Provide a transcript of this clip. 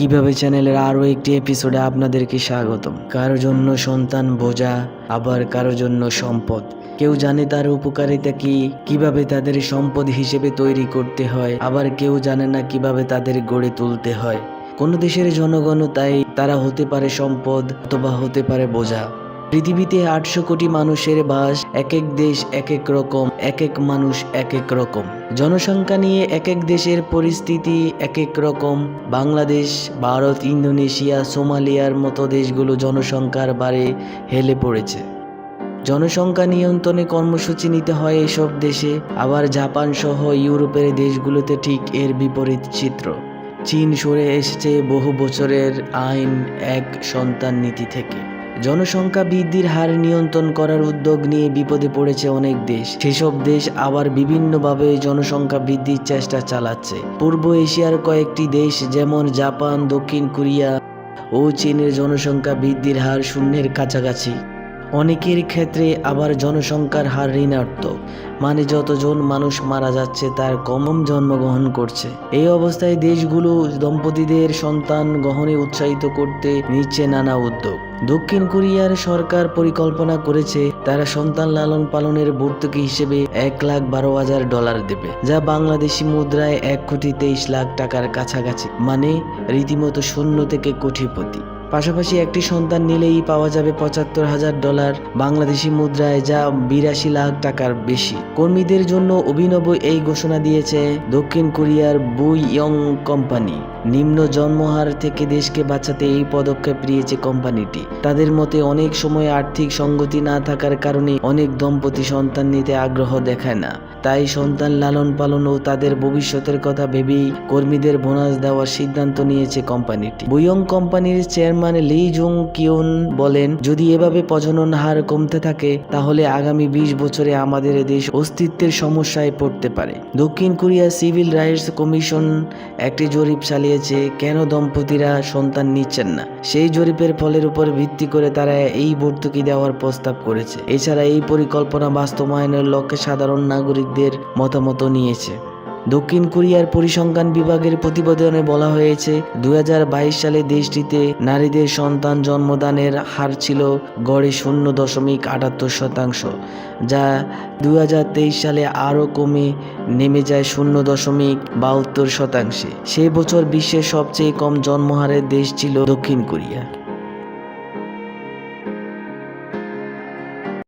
কীভাবে চ্যানেলের আরও একটি এপিসোডে আপনাদেরকে স্বাগতম? কারও জন্য সন্তান বোঝা, আবার কারও জন্য সম্পদ। কেউ জানে তার উপকারিতা কি, কীভাবে তাদের সম্পদ হিসেবে তৈরি করতে হয়, আবার কেউ জানে না কীভাবে তাদের গড়ে তুলতে হয়। কোনো দেশের জনগণও তাই, তারা হতে পারে সম্পদ অথবা হতে পারে বোঝা। পৃথিবীতে আটশো কোটি মানুষের বাস এক এক দেশ এক এক রকম এক এক মানুষ এক এক রকম। জনসংখ্যা নিয়ে এক এক দেশের পরিস্থিতি এক এক রকম। বাংলাদেশ, ভারত, ইন্দোনেশিয়া, সোমালিয়ার মতো দেশগুলো জনসংখ্যার বারে হেলে পড়েছে। জনসংখ্যা নিয়ন্ত্রণে কর্মসূচি নিতে হয় এসব দেশে। আবার জাপান সহ ইউরোপের দেশগুলোতে ঠিক এর বিপরীত চিত্র। চীন সরে এসেছে বহু বছরের আইন এক সন্তান নীতি থেকে। জনসংখ্যা বৃদ্ধির হার নিয়ন্ত্রণ করার উদ্যোগ নিয়ে বিপদে পড়েছে অনেক দেশ। সেসব দেশ আবার বিভিন্নভাবে জনসংখ্যা বৃদ্ধির চেষ্টা চালাচ্ছে। পূর্ব এশিয়ার কয়েকটি দেশ যেমন জাপান, দক্ষিণ কোরিয়া ও চীনের জনসংখ্যা বৃদ্ধির হার শূন্যের কাছাকাছি। অনেকের ক্ষেত্রে আবার জনসংখ্যার হার ঋণাত্মক। মানে যতজন মানুষ মারা যাচ্ছে, তার কম জন্মগ্রহণ করছে। এই অবস্থায় দেশগুলো দম্পতিদের সন্তান গ্রহণে উৎসাহিত করতে নিচ্ছে নানা উদ্যোগ। দক্ষিণ কোরিয়ার সরকার পরিকল্পনা করেছে, তারা সন্তান লালন পালনের ভর্তুকি হিসেবে এক লাখ বারো হাজার ডলার দেবে, যা বাংলাদেশি মুদ্রায় এক কোটি তেইশ লাখ টাকার কাছাকাছি। মানে রীতিমতো শূন্য থেকে কোটিপতি। পাশাপাশি একটি সন্তান নিলেই পাওয়া যাবে পঁচাত্তর হাজার ডলার বাংলাদেশি মুদ্রায়, যা বিরাশি লাখ টাকার বেশি। কর্মীদের জন্য অভিনব এই ঘোষণা দিয়েছে দক্ষিণ কোরিয়ার বুই ইয়ং কোম্পানি। নিম্ন জন্মহার থেকে দেশকে বাঁচাতে এই পদক্ষেপ নিয়েছে কোম্পানিটি। তাদের মতে, অনেক সময় আর্থিক সঙ্গতি না থাকার কারণে অনেক দম্পতি সন্তান নিতে আগ্রহ দেখায় না। তাই সন্তান লালন পালন ও তাদের ভবিষ্যতের কথা ভেবেই কর্মীদের বোনাস দেওয়ার সিদ্ধান্ত নিয়েছে কোম্পানিটি। বুয়ং কোম্পানির চেয়ারম্যান লি জুং কিউন বলেন, যদি এভাবে প্রজনন হার কমতে থাকে, তাহলে আগামী বিশ বছরে আমাদের দেশ অস্তিত্বের সমস্যায় পড়তে পারে। দক্ষিণ কোরিয়া সিভিল রাইটস কমিশন একটি জরিপ চালিয়েছে, কেন দম্পতিরা সন্তান নিচ্ছেন না? সেই জরিপের ফলের উপর ভিত্তি করে তারা এই ভর্তুকি দেওয়ার প্রস্তাব করেছে। এছাড়া এই পরিকল্পনা বাস্তবায়নের লক্ষ্যে সাধারণ নাগরিকদের মতামত নিয়েছে। দক্ষিণ কোরিয়ার পরিসংখ্যান বিভাগের প্রতিবেদনে বলা হয়েছে দু হাজার বাইশ সালে দেশটিতে নারীদের সন্তান জন্মদানের হার ছিল গড়ে শূন্য দশমিক আটাত্তর শতাংশ, যা দু হাজার তেইশ সালে আরও কমে নেমে যায় শূন্য দশমিক বাহাত্তর শতাংশে। সেই বছর বিশ্বের সবচেয়ে কম জন্মহারের দেশ ছিল দক্ষিণ কোরিয়া।